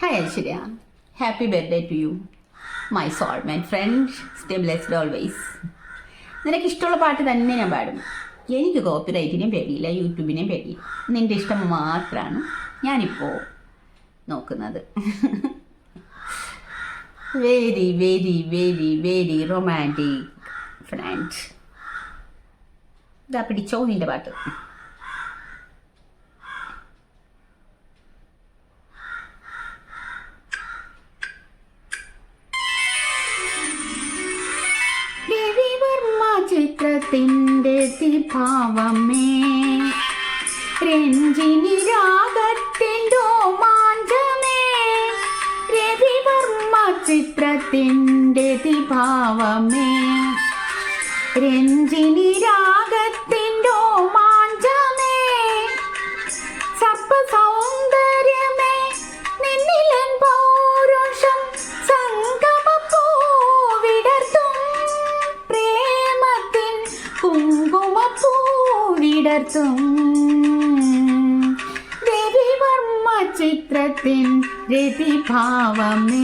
Hi Aishwarya happy birthday to you my soul my friend stay blessed always നിനക്ക് ഇഷ്ടമുള്ള പാട്ട് തന്നെ ഞാൻ പാടും. എനിക്ക് കോപ്പിറൈറ്റിനെയും പേടിയില്ല യൂട്യൂബിനെയും പേടിയില്ല. നിന്റെ ഇഷ്ടം മാത്രമാണ് ഞാനിപ്പോൾ നോക്കുന്നത്. Very very very very romantic friend ഇതാ പിടിച്ചോ നിന്റെ പാട്ട്. ചിത്രത്തിന്റെ ഭാവമേ രഞ്ജിനി രാഗത്തിന്റെ മാഞ്ചമേ രവിവർമ്മ ചിത്രത്തിന്റെ ഭാവമേ രഞ്ജിനി രാഗത്തിന്റെ കുങ്കുമപ്പൂവിടർത്തും രവിവർമ്മ ചിത്രത്തിൻ രതിഭാവമേ.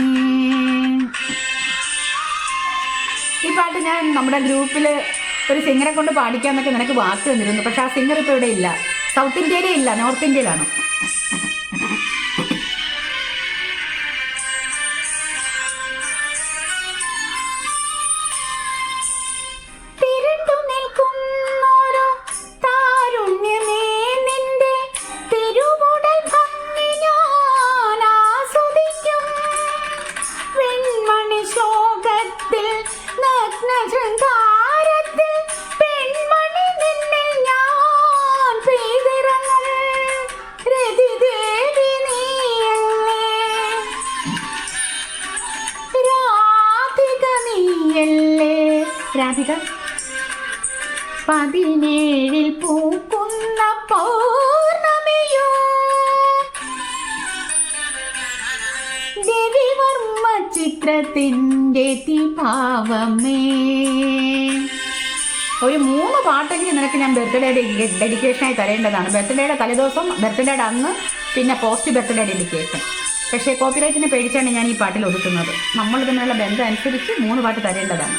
ഈ പാട്ട് ഞാൻ നമ്മുടെ ഗ്രൂപ്പിൽ ഒരു സിംഗറെ കൊണ്ട് പാടിക്കാന്നൊക്കെ നിനക്ക് വാക്ക് തന്നിരുന്നു. പക്ഷെ ആ സിംഗർ ഇപ്പോൾ ഇവിടെ ഇല്ല. സൗത്ത് ഇന്ത്യയിലേ ഇല്ല. നോർത്ത് ഇന്ത്യയിലാണ്. രാധിക പതിനേഴിൽ പൂക്കുന്ന പൗർണമിയോ? രവിവർമ്മ ചിത്രത്തിന്റെ തിഭാവമേ ഒരു മൂന്ന് പാട്ടെങ്കിലും നിനക്ക് ഞാൻ ബർത്ത്ഡേയുടെ ഡെഡിക്കേഷനായി തരേണ്ടതാണ്. ബർത്ത്ഡേയുടെ തലേദിവസം ബർത്ത്ഡേയുടെ അന്ന് പിന്നെ പോസ്റ്റ് ബർത്ത്ഡേ ഡെഡിക്കേഷൻ. പക്ഷേ കോപ്പിറൈറ്റിനെ പേടിച്ചാണ് ഞാൻ ഈ പാട്ടിൽ ഒതുക്കുന്നത്. നമ്മൾ തമ്മിലുള്ള ബന്ധം അനുസരിച്ച് മൂന്ന് പാട്ട് തരേണ്ടതാണ്.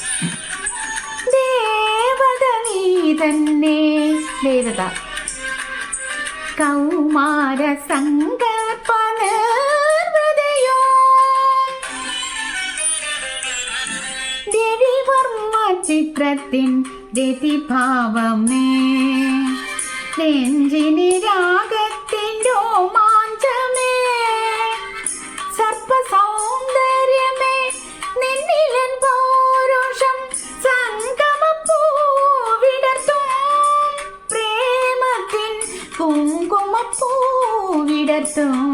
തന്നെ. ദേവത. കൗമാര സങ്കൽപ്പ നിർവൃതയോ രവിവർമ്മ ചിത്രത്തിൻ രതിഭാവമേ രഞ്ജിനി பூவிடட்டும்